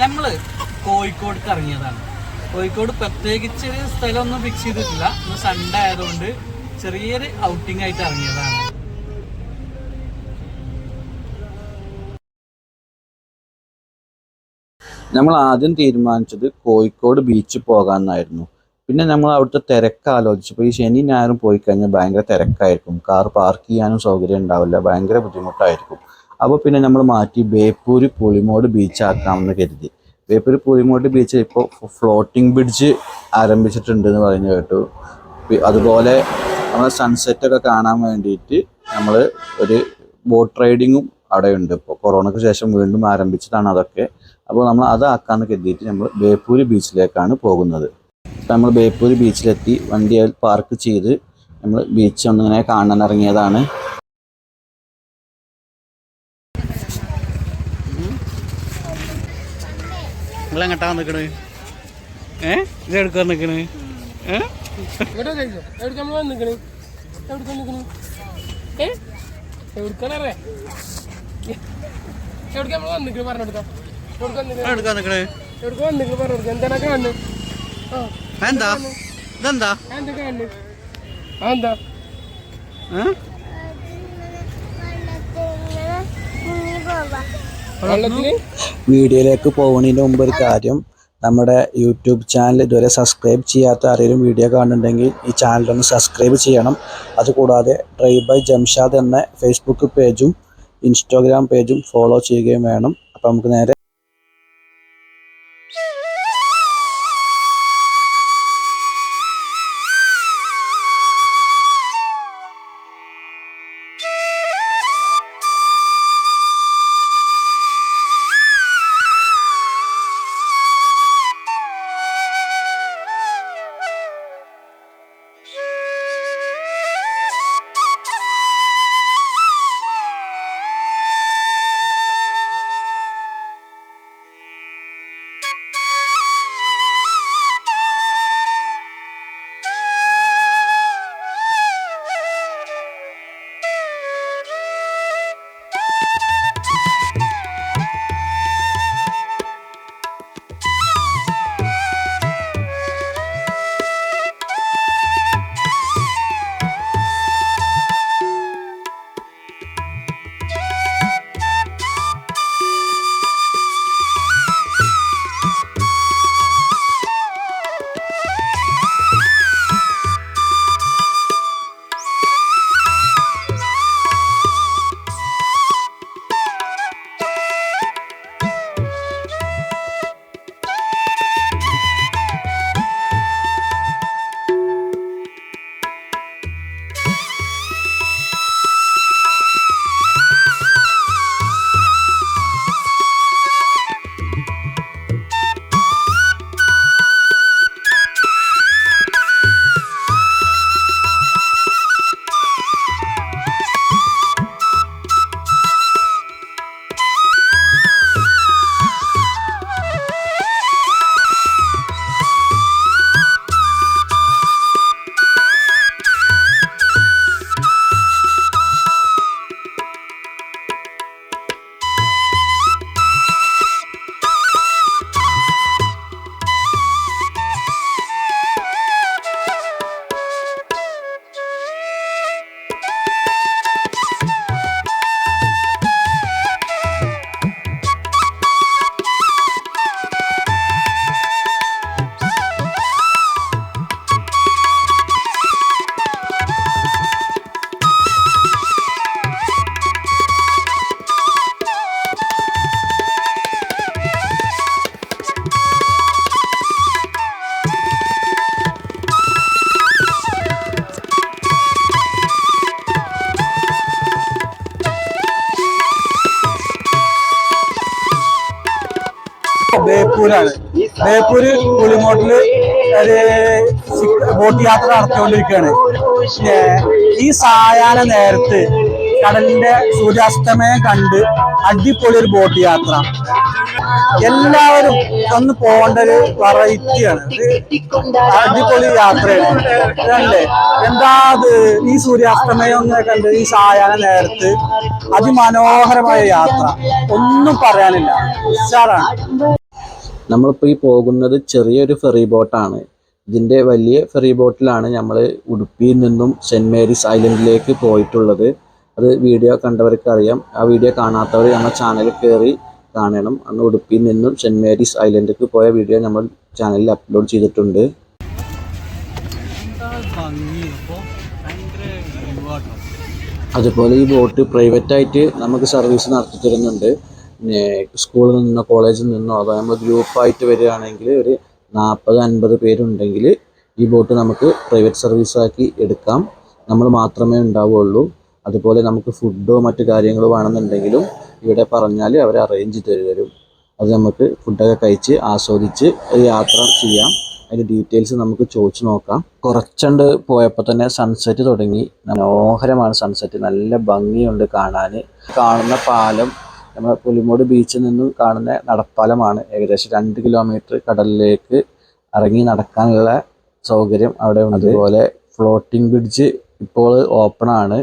നമ്മൾ കോഴിക്കോട് ഇറങ്ങിയതാണ്. കോഴിക്കോട് പ്രത്യേകിച്ച് സ്ഥലമൊന്നും ഫിക്സ് ചെയ്തിട്ടില്ല. ഇന്ന് സൺഡേ ആയതുകൊണ്ട് ചെറിയൊരു ഔട്ടിംഗ് ആയിട്ട് ഇറങ്ങിയതാണ്. നമ്മൾ ആദ്യം തീരുമാനിച്ചത് കോഴിക്കോട് ബീച്ചിൽ പോകാമെന്നായിരുന്നു പിന്നെ നമ്മൾ അവിടുത്തെ തിരക്ക് ആലോചിച്ചപ്പോൾ ഈ ശനി ഞായറും പോയി കഴിഞ്ഞാൽ ഭയങ്കര തിരക്കായിരിക്കും. കാർ പാർക്ക് ചെയ്യാനും സൗകര്യം ഉണ്ടാവില്ല. ഭയങ്കര ബുദ്ധിമുട്ടായിരിക്കും. അപ്പോൾ പിന്നെ നമ്മൾ മാറ്റി ബേപ്പൂര് പുളിമോട് ബീച്ച് ആക്കാമെന്ന് കരുതി. ബേപ്പൂര് പുളിമോട് ബീച്ച് ഇപ്പോൾ ഫ്ലോട്ടിംഗ് ബ്രിഡ്ജ് ആരംഭിച്ചിട്ടുണ്ട് എന്ന് പറഞ്ഞു കേട്ടു. അതുപോലെ നമ്മൾ സൺസെറ്റൊക്കെ കാണാൻ വേണ്ടിയിട്ട് നമ്മൾ ഒരു ബോട്ട് റൈഡിങ്ങും അവിടെ ഉണ്ട് ഇപ്പോൾ കൊറോണയ്ക്ക് ശേഷം വീണ്ടും ആരംഭിച്ചതാണ് അതൊക്കെ. അപ്പോൾ നമ്മൾ അതാക്കാമെന്ന് കരുതിയിട്ട് നമ്മൾ ബേപ്പൂര് ബീച്ചിലേക്കാണ് പോകുന്നത്. നമ്മൾ ബേപ്പൂര് ബീച്ചിലെത്തി വണ്ടി പാർക്ക് ചെയ്ത് നമ്മൾ ബീച്ച് ഒന്നിങ്ങനെ കാണാൻ ഇറങ്ങിയതാണ് നിങ്ങൾ എങ്ങോട്ടാ നിൽക്കണേ ഏ ഇത് എടുക്കാൻ നിൽക്കണേ ഏ ഇവിടെ കഴിച്ചോ എവിടേക്ക് നമ്മൾ വന്നിക്കണ് എവിടേക്ക് വന്നിക്കണ് ഏ എവിടേക്കാണറേ എവിടേക്ക് നമ്മൾ വന്നിക്കണ് പറഞ്ഞെടുക്കാം എവിടേക്ക് വന്നിക്കണ് എടുക്കാൻ നിൽക്കണേ എവിടേക്ക് നിക്കണ്? ഏ? ഇത് എടുക്കാൻ നിക്കണ്? എന്താ ഇതെന്താ? എന്താ ഏ? വീഡിയോയിലേക്ക് പോകുന്നതിന് മുമ്പ് ഒരു കാര്യം. നമ്മുടെ യൂട്യൂബ് ചാനൽ ഇതുവരെ സബ്സ്ക്രൈബ് ചെയ്യാത്ത ആരെങ്കിലും വീഡിയോ കാണുന്നുണ്ടെങ്കിൽ ഈ ചാനൽ ഒന്ന് സബ്സ്ക്രൈബ് ചെയ്യണം. അതുകൂടാതെ ഡ്രൈവ് ബൈ ജംഷാദ് എന്ന ഫേസ്ബുക്ക് പേജും ഇൻസ്റ്റാഗ്രാം പേജും ഫോളോ ചെയ്യുകയും വേണം. അപ്പോൾ നമുക്ക് നേരെ ബേപ്പൂര് പുളിമോട്ടിൽ ഒരു ബോട്ട് യാത്ര നടത്തിക്കൊണ്ടിരിക്കുകയാണ്. ഈ സായാഹ്ന നേരത്ത് കടലിന്റെ സൂര്യാസ്തമയം കണ്ട് അടിപൊളി ഒരു ബോട്ട് യാത്ര. എല്ലാവരും ഒന്ന് പോകേണ്ട ഒരു വെറൈറ്റിയാണ് അടിപൊളി യാത്രയാണ്. അല്ലേ എന്താ അത്? ഈ സൂര്യാസ്തമയം ഒന്ന് കണ്ട് ഈ സായാഹ്ന നേരത്ത് അതിമനോഹരമായ യാത്ര. ഒന്നും പറയാനില്ല. ഉഷാറാണ്. നമ്മളിപ്പോൾ ഈ പോകുന്നത് ചെറിയൊരു ഫെറി ബോട്ടാണ് ഇതിന്റെ വലിയ ഫെറി ബോട്ടിലാണ് നമ്മൾ ഉടുപ്പിയിൽ നിന്നും സെന്റ് മേരീസ് ഐലൻഡിലേക്ക് പോയിട്ടുള്ളത്. അത് വീഡിയോ കണ്ടവർക്ക് അറിയാം. ആ വീഡിയോ കാണാത്തവർ നമ്മുടെ ചാനലിൽ കയറി കാണണം. അന്ന് ഉടുപ്പിയിൽ നിന്നും സെന്റ് മേരീസ് ഐലൻഡിലേക്ക് പോയ വീഡിയോ നമ്മൾ ചാനലിൽ അപ്ലോഡ് ചെയ്തിട്ടുണ്ട്. അതുപോലെ ഈ ബോട്ട് പ്രൈവറ്റായിട്ട് നമുക്ക് സർവീസ് നടത്തി തരുന്നുണ്ട്. സ്കൂളിൽ നിന്നോ കോളേജിൽ നിന്നോ അതോ നമ്മൾ ഗ്രൂപ്പായിട്ട് വരികയാണെങ്കിൽ ഒരു നാൽപ്പത് അൻപത് പേരുണ്ടെങ്കിൽ ഈ ബോട്ട് നമുക്ക് പ്രൈവറ്റ് സർവീസാക്കി എടുക്കാം. നമ്മൾ മാത്രമേ ഉണ്ടാവുകയുള്ളൂ. അതുപോലെ നമുക്ക് ഫുഡോ മറ്റു കാര്യങ്ങളോ വേണമെന്നുണ്ടെങ്കിലും ഇവിടെ പറഞ്ഞാൽ അവർ അറേഞ്ച് ചെയ്ത് തരും. അത് നമുക്ക് ഫുഡൊക്കെ കഴിച്ച് ആസ്വദിച്ച് യാത്ര ചെയ്യാം. അതിന്റെ ഡീറ്റെയിൽസ് നമുക്ക് ചോദിച്ചു നോക്കാം. കുറച്ചുണ്ട് പോയപ്പോൾ തന്നെ സൺസെറ്റ് തുടങ്ങി. മനോഹരമാണ് സൺസെറ്റ് നല്ല ഭംഗിയുണ്ട് കാണാൻ കാണുന്ന പാലം നമ്മുടെ പുലിമൂട് ബീച്ചിൽ നിന്ന് കാണുന്ന നടപ്പാലമാണ്. ഏകദേശം രണ്ട് കിലോമീറ്റർ കടലിലേക്ക് ഇറങ്ങി നടക്കാനുള്ള സൗകര്യം അവിടെ ഉണ്ട്. അതുപോലെ ഫ്ലോട്ടിംഗ് ബ്രിഡ്ജ് ഇപ്പോൾ ഓപ്പൺ ആണ്.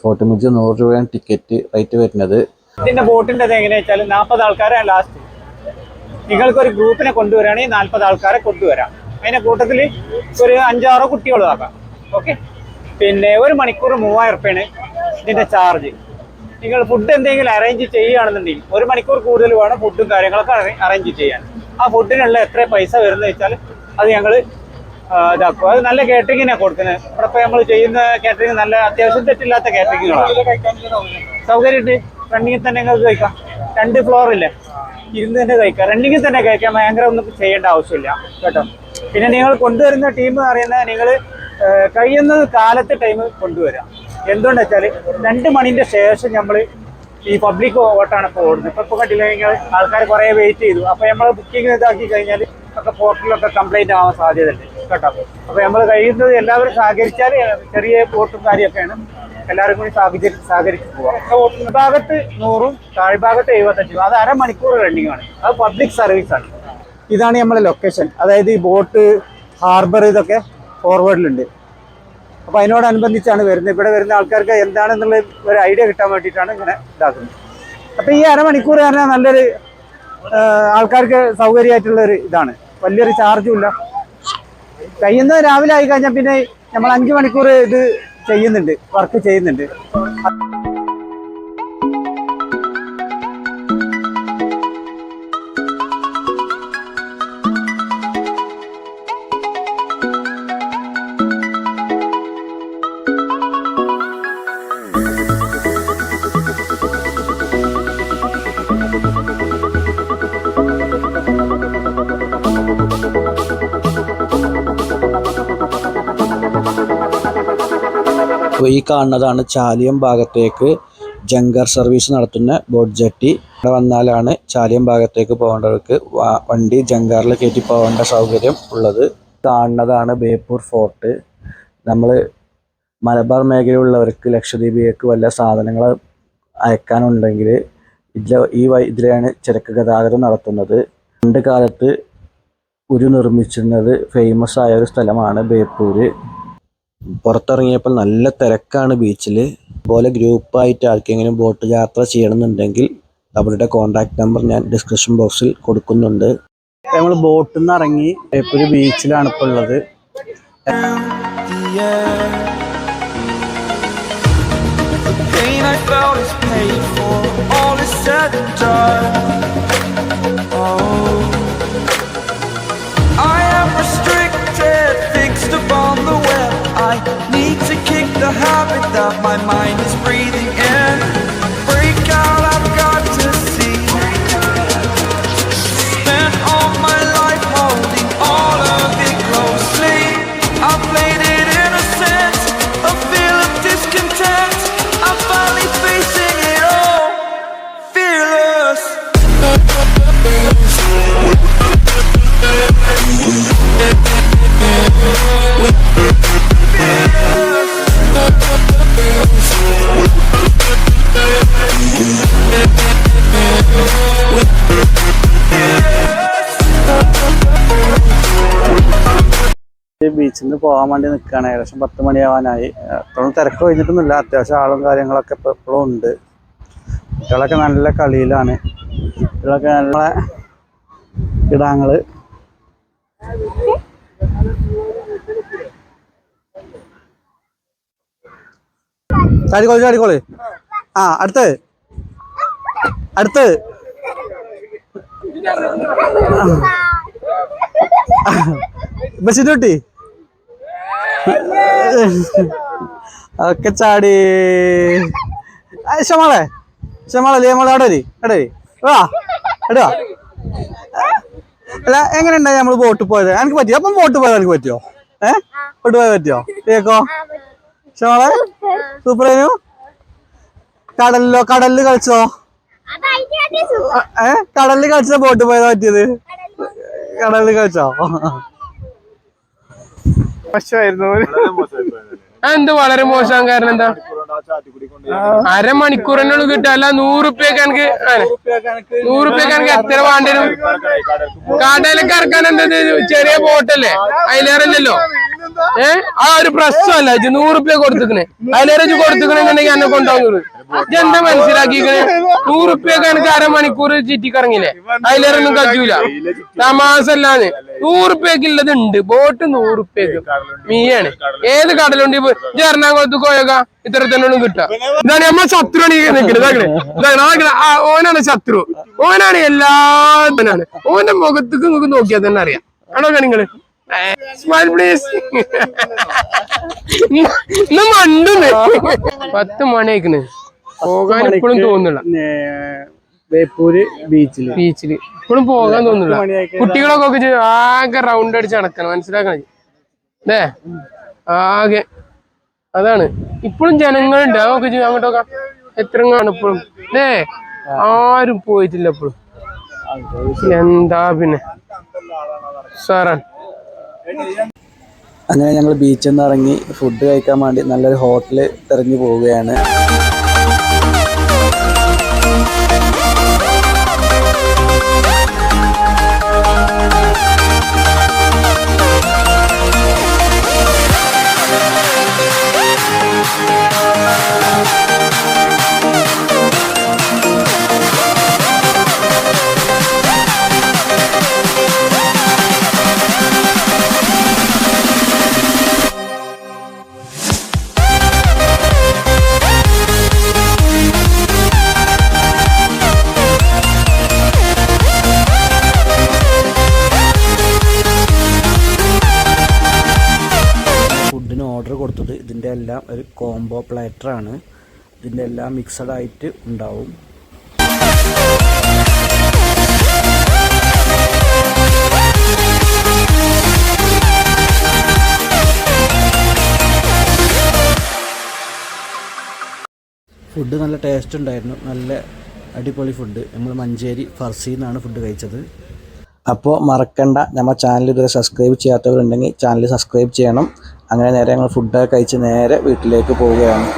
ഫ്ലോട്ടിംഗ് ബ്രിഡ്ജ് നൂറ് രൂപയാണ് ടിക്കറ്റ് റേറ്റ് വരുന്നത്. ഇതിന്റെ ബോട്ടിന്റെ എങ്ങനെയാ നാൽപ്പത് ആൾക്കാരെ ലാസ്റ്റ് നിങ്ങൾക്ക് ഒരു ഗ്രൂപ്പിനെ കൊണ്ടുവരാണെങ്കിൽ നാൽപ്പത് ആൾക്കാരെ കൊണ്ടുവരാം. അതിന്റെ കൂട്ടത്തിൽ ഒരു അഞ്ചാറോ കുട്ടികളും ആക്കാം ഓക്കെ പിന്നെ ഒരു മണിക്കൂർ മൂവായിരം ഉറുപ്പ്യാണ് ഇതിന്റെ ചാർജ് നിങ്ങൾ ഫുഡ് എന്തെങ്കിലും അറേഞ്ച് ചെയ്യുകയാണെന്നുണ്ടെങ്കിൽ ഒരു മണിക്കൂർ കൂടുതൽ വേണം ഫുഡും കാര്യങ്ങളൊക്കെ അറേഞ്ച് ചെയ്യാൻ. ആ ഫുഡിനുള്ള എത്ര പൈസ വരുന്നത് വെച്ചാൽ അത് ഞങ്ങൾ ഇതാക്കും. അത് നല്ല കാറ്ററിങ്ങിനാണ് കൊടുക്കുന്നത്. ഇവിടെ ഇപ്പോൾ നമ്മൾ ചെയ്യുന്ന കേറ്ററിങ് നല്ല അത്യാവശ്യം തെറ്റില്ലാത്ത കാറ്ററിങ്ങുകളാണ് സൗകര്യമുണ്ട് റണ്ണിങ്ങിൽ തന്നെ നിങ്ങൾക്ക് കഴിക്കാം. രണ്ട് ഫ്ലോർ ഇല്ലേ? ഇരുന്ന് തന്നെ കഴിക്കാം. റണ്ണിങ്ങിൽ തന്നെ കഴിക്കാം. ഭയങ്കര ഒന്നും ചെയ്യേണ്ട ആവശ്യമില്ല. കേട്ടോ. പിന്നെ നിങ്ങൾ കൊണ്ടുവരുന്ന ടീം എന്ന് പറയുന്നത് നിങ്ങൾ കഴിയുന്നത് കാലത്ത് ടൈം കൊണ്ടുവരാം. എന്തുകൊണ്ടെന്ന് വെച്ചാൽ രണ്ട് മണിന്റെ ശേഷം നമ്മൾ ഈ പബ്ലിക് വോട്ടാണ് ഇപ്പോൾ ഓടുന്നത്. ഇപ്പോൾ ഇപ്പോൾ കഴിഞ്ഞാൽ ആൾക്കാർ കുറേ വെയിറ്റ് ചെയ്തു. അപ്പോൾ നമ്മൾ ബുക്കിംഗ് ഇതാക്കി കഴിഞ്ഞാൽ ഒക്കെ പോർട്ടലൊക്കെ കംപ്ലൈന്റ് ആവാൻ സാധ്യതയുണ്ട്. കേട്ടോ? അപ്പോൾ നമ്മൾ കഴിയുന്നത് എല്ലാവരും സഹകരിച്ചാൽ ചെറിയ വോട്ടും കാര്യമൊക്കെയാണ് എല്ലാവരും കൂടി സഹചരി സഹകരിച്ച് പോവാം. ഭാഗത്ത് നൂറും താഴ്ഭാഗത്ത് എഴുപത്തഞ്ചും. അത് അരമണിക്കൂർ റണ്ണിംഗ് ആണ്. അത് പബ്ലിക് സർവീസ് ആണ്. ഇതാണ് നമ്മളെ ലൊക്കേഷൻ അതായത് ഈ ബോട്ട് ഹാർബർ ഇതൊക്കെ ഫോർവേഡിലുണ്ട് അപ്പോൾ അതിനോടനുബന്ധിച്ചാണ് വരുന്നത്. ഇവിടെ വരുന്ന ആൾക്കാർക്ക് എന്താണെന്നുള്ള ഒരു ഐഡിയ കിട്ടാൻ വേണ്ടിയിട്ടാണ് ഇങ്ങനെ ഇതാക്കുന്നത്. അപ്പോൾ ഈ അരമണിക്കൂർ തന്നെ നല്ലൊരു ആൾക്കാർക്ക് സൗകര്യമായിട്ടുള്ള ഒരു ഇതാണ്. വലിയൊരു ചാർജും ഇല്ല. കഴിയുന്നത് രാവിലെ ആയി കഴിഞ്ഞാൽ പിന്നെ നമ്മൾ അഞ്ച് മണിക്കൂർ ഇത് ചെയ്യുന്നുണ്ട് വർക്ക് ചെയ്യുന്നുണ്ട്. അപ്പോൾ ഈ കാണുന്നതാണ് ചാലിയം ഭാഗത്തേക്ക് ജങ്കർ സർവീസ് നടത്തുന്ന ബോട്ട് ജെട്ടി. ഇവിടെ വന്നാലാണ് ചാലിയം ഭാഗത്തേക്ക് പോകേണ്ടവർക്ക് വണ്ടി ജങ്കാറിൽ കയറ്റി പോകേണ്ട സൗകര്യം ഉള്ളത്. കാണുന്നതാണ് ബേപ്പൂർ ഫോർട്ട്. നമ്മൾ മലബാർ മേഖലയിലുള്ളവർക്ക് ലക്ഷദ്വീപിലേക്ക് വല്ല സാധനങ്ങൾ അയക്കാനുണ്ടെങ്കിൽ ഇതിലെ ഈ ഇതിലാണ് ചരക്ക് ഗതാഗതം നടത്തുന്നത്. പണ്ട് കാലത്ത് ഉരു നിർമ്മിച്ചിരുന്നത് ഫേമസ് ആയ ഒരു സ്ഥലമാണ് ബേപ്പൂര്. പുറത്തിറങ്ങിയപ്പോൾ നല്ല തിരക്കാണ് ബീച്ചിൽ അതുപോലെ ഗ്രൂപ്പായിട്ട് ആർക്കെങ്കിലും ബോട്ട് യാത്ര ചെയ്യണമെന്നുണ്ടെങ്കിൽ അവരുടെ കോൺടാക്ട് നമ്പർ ഞാൻ ഡിസ്ക്രിപ്ഷൻ ബോക്സിൽ കൊടുക്കുന്നുണ്ട് നമ്മൾ ബോട്ടിൽ നിന്ന് ഇറങ്ങി ഒരു ബീച്ചിലാണ് ഇപ്പോൾ ഉള്ളത്. All is said and done. Oh, the habit that my mind is breathing ബീച്ചിൽ നിന്ന് പോകാൻ വേണ്ടി നിൽക്കുകയാണ് ഏകദേശം പത്ത് മണിയാവാനായി. അത്രയും തിരക്ക് കഴിഞ്ഞിട്ടൊന്നുമില്ല. അത്യാവശ്യം ആളും കാര്യങ്ങളൊക്കെ ഇപ്പോൾ ഇപ്പോഴും ഉണ്ട്. കുട്ടികളൊക്കെ നല്ല കളിയിലാണ്. കുട്ടികളൊക്കെ നല്ല കിടാങ്ങൾ ചാടിക്കോളി ചാടിക്കോളി. ആ അടുത്ത്. അടുത്ത്. ബസ്സിന്റെ കുട്ടി. ഒക്കെ ചാടി. ക്ഷമാളെ ഷമാളെ ഷമാളെ ലേമളെ അവിടെ വരി അവിടെ വരി. വാ എടുവാ അല്ല എങ്ങനെ ഉണ്ടായി നമ്മൾ ബോട്ട് പോയത്? എനിക്ക് പറ്റിയോ? അപ്പം ബോട്ട് പോയത് എനിക്ക് പറ്റിയോ? ഏഹ് ബോട്ട് പോയത് പറ്റിയോ? കേക്കോ ഷമാളെ സൂപ്പറേനു കടലിലോ കടലിൽ കളിച്ചോ? ഏ? കടലിൽ കളിച്ച ബോട്ട് പോയതാ പറ്റിയത്. കടലിൽ കളിച്ചോ? മോശമായിരുന്നു. എന്ത് വളരെ മോശം കാരണം എന്താ? അരമണിക്കൂർ തന്നെ കിട്ടുക. അല്ല നൂറുപ്യൊക്കെ എനിക്ക് നൂറുപ്യൊക്കെ എനിക്ക് എത്ര വേണ്ടിരും കടയിലൊക്കെ ഇറക്കാൻ എന്താ ചെറിയ ബോട്ടല്ലേ? അതിലേറല്ലോ ഏ? ആ ഒരു പ്രശ്നമല്ല. ഇജ്ജ് നൂറുപ്യ കൊടുത്തിക്കണേ. അതിലേറെ കൊടുത്തിക്കണെന്നുണ്ടെങ്കിൽ എന്നെ കൊണ്ടുപോകുന്നത്. ഇജ്ജ് എന്താ മനസ്സിലാക്കിക്കണേ? നൂറുപ്യൊക്കെ എനിക്ക് അരമണിക്കൂർ ചുറ്റിക്കറങ്ങില്ലേ? അതിലേറെ ഒന്നും കഴിയൂല തമാസല്ലാന്ന് നൂറുപ്യക്ക് ഉള്ളത് ഉണ്ട്. ബോട്ട് നൂറുപ്യക്ക് മീയാണ്. ഏത് കടലുണ്ട് ഇപ്പൊ ഇജ്ജ് എറണാകുളത്ത് പോയേക്ക. ഇത്ര തന്നെ കിട്ടുക ഇതാണ് നമ്മ ശത്രുവാണ് നിൽക്കുന്നത് ഓനാണ് ശത്രു. ഓനാണ് എല്ലാ ഓന്റെ മുഖത്തേക്ക് നിങ്ങൾക്ക് നോക്കിയാൽ തന്നെ അറിയാം. ആണോ നിങ്ങൾ? സ്മൈൽ പ്ലീസ് മണ്ടുന്ന്. പത്ത് മണിയായിക്കണ്. പോകാൻ ഇപ്പോഴും തോന്നുന്നില്ല. ബേപ്പൂര് ബീച്ചിൽ. ബീച്ചിൽ. ഇപ്പോഴും പോകാൻ തോന്നുന്നില്ല. കുട്ടികളൊക്കെ ഒക്കെ ആകെ റൗണ്ട് അടിച്ച് നടക്കണം. മനസ്സിലാക്കണം? അല്ലേ ആകെ. അതാണ്. ഇപ്പോഴും ജനങ്ങളുണ്ട്. അതൊക്കെ അങ്ങോട്ടൊക്കെ എത്രങ്ങാണ് ഇപ്പോഴും അല്ലേ ആരും പോയിട്ടില്ല ഇപ്പോഴും എന്താ പിന്നെ? സാറാണ് അങ്ങനെ ഞങ്ങൾ ബീച്ചിൽ നിന്ന് ഇറങ്ങി ഫുഡ് കഴിക്കാൻ വേണ്ടി നല്ലൊരു ഹോട്ടൽ തിരഞ്ഞു പോവുകയാണ്. പ്ലാറ്ററാണ് ഇതിന്റെ എല്ലാം മിക്സഡ് ആയിട്ട് ഉണ്ടാവും. ഫുഡ് നല്ല ടേസ്റ്റ് ഉണ്ടായിരുന്നു നല്ല അടിപൊളി ഫുഡ്. നമ്മൾ മഞ്ചേരി ഫർസിന്നാണ് ഫുഡ് കഴിച്ചത്. അപ്പോൾ മറക്കണ്ട. നമ്മൾ ചാനൽ ഇതുവരെ സബ്സ്ക്രൈബ് ചെയ്യാത്തവരുണ്ടെങ്കിൽ ചാനൽ സബ്സ്ക്രൈബ് ചെയ്യണം. അങ്ങനെ നേരെ ഞങ്ങൾ ഫുഡൊക്കെ കഴിച്ച് നേരെ വീട്ടിലേക്ക് പോവുകയാണ്.